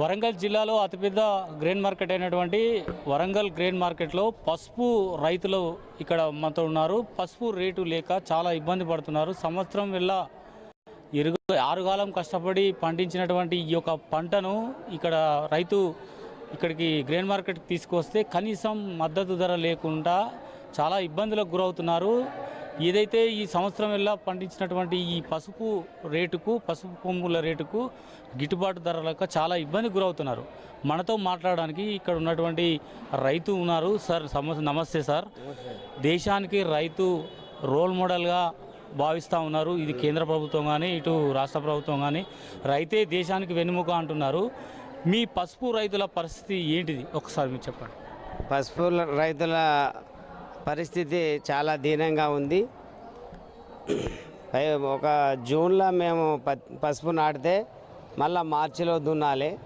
వరంగల్ జిల్లాలో అతిపెద్ద grain market అయినటువంటి వరంగల్ గ్రెయిన్ మార్కెట్లో పసుపు రైతులు ఇక్కడ మనతో ఉన్నారు. పసుపు రేటు లేక చాలా ఇబ్బంది పడుతున్నారు. సంవత్సరం వెళ్ళ ఇరుగు ఆరుగాలం కష్టపడి పండించినటువంటి ఈ యొక్క పంటను ఇక్కడ రైతు ఇక్కడికి గ్రెయిన్ మార్కెట్కి తీసుకొస్తే కనీసం మద్దతు ధర లేకుండా చాలా ఇబ్బందులకు గురవుతున్నారు. ఏదైతే ఈ సంవత్సరం వెళ్ళా పండించినటువంటి ఈ పసుపు రేటుకు పసుపు కొమ్ముల రేటుకు గిట్టుబాటు ధరలకు చాలా ఇబ్బందికి గురవుతున్నారు. మనతో మాట్లాడడానికి ఇక్కడ ఉన్నటువంటి రైతు ఉన్నారు. సార్ నమస్తే సార్. దేశానికి రైతు రోల్ మోడల్గా భావిస్తూ ఉన్నారు. ఇది కేంద్ర ప్రభుత్వం కానీ ఇటు రాష్ట్ర ప్రభుత్వం కానీ రైతే దేశానికి వెన్నుముక అంటున్నారు. మీ పసుపు రైతుల పరిస్థితి ఏంటిది? ఒకసారి మీరు చెప్పండి. పసుపు రైతుల పరిస్థితి చాలా దీనంగా ఉంది. పై- ఒక జూన్లో మేము ప- పసుపు నాటితే మళ్ళీ మార్చిలో దున్నాలి.